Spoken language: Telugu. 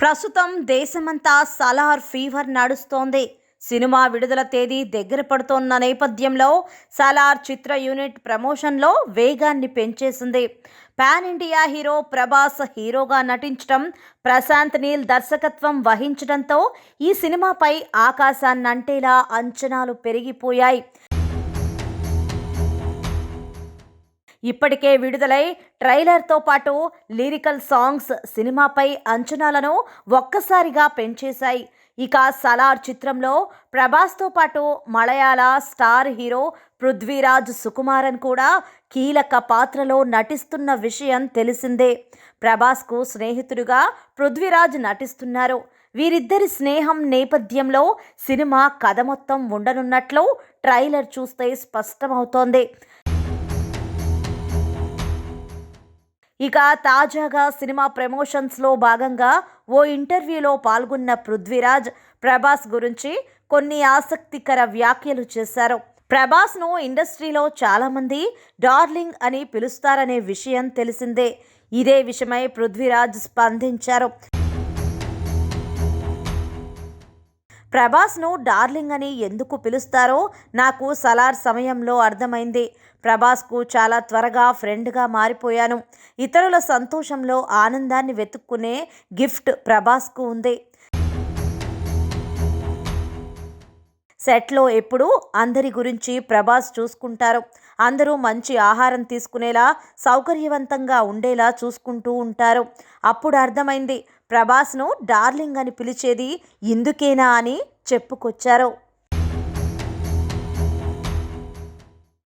ప్రస్తుతం దేశమంతా సలార్ ఫీవర్ నడుస్తోంది. సినిమా విడుదల తేదీ దగ్గర పడుతోన్న నేపథ్యంలో సలార్ చిత్ర యూనిట్ ప్రమోషన్లో వేగాన్ని పెంచేసింది. పాన్ ఇండియా హీరో ప్రభాస్ హీరోగా నటించడం ప్రశాంత్ నీల్ దర్శకత్వం వహించడంతో ఈ సినిమాపై ఆకాశాన్నంటేలా అంచనాలు పెరిగిపోయాయి. ఇప్పటికే విడుదలై ట్రైలర్తో పాటు లిరికల్ సాంగ్స్ సినిమాపై అంచనాలను ఒక్కసారిగా పెంచేశాయి. ఇక సలార్ చిత్రంలో ప్రభాస్తో పాటు మలయాళ స్టార్ హీరో పృథ్వీరాజ్ సుకుమారన్ కూడా కీలక పాత్రలో నటిస్తున్న విషయం తెలిసిందే. ప్రభాస్కు స్నేహితుడుగా పృథ్వీరాజ్ నటిస్తున్నారు. వీరిద్దరి స్నేహం నేపథ్యంలో సినిమా కథ మొత్తం ఉండనున్నట్లు ట్రైలర్ చూస్తే స్పష్టమవుతోంది. ఇక తాజాగా సినిమా ప్రమోషన్స్లో భాగంగా ఓ ఇంటర్వ్యూలో పాల్గొన్న పృథ్వీరాజ్ ప్రభాస్ గురించి కొన్ని ఆసక్తికర వ్యాఖ్యలు చేశారు. ప్రభాస్ను ఇండస్ట్రీలో చాలామంది డార్లింగ్ అని పిలుస్తారనే విషయం తెలిసిందే. ఇదే విషయమై పృథ్వీరాజ్ స్పందించారు. ప్రభాస్ను డార్లింగ్ అని ఎందుకు పిలుస్తారో నాకు సలార్ సమయంలో అర్థమైంది. ప్రభాస్కు చాలా త్వరగా ఫ్రెండ్గా మారిపోయాను. ఇతరుల సంతోషంలో ఆనందాన్ని వెతుక్కునే గిఫ్ట్ ప్రభాస్కు ఉంది. సెట్లో ఎప్పుడూ అందరి గురించి ప్రభాస్ చూసుకుంటారు. అందరూ మంచి ఆహారం తీసుకునేలా సౌకర్యవంతంగా ఉండేలా చూసుకుంటూ ఉంటారు. అప్పుడు అర్థమైంది ప్రభాస్ను డార్లింగ్ అని పిలిచేది ఇందుకేనా అని చెప్పుకొచ్చారు.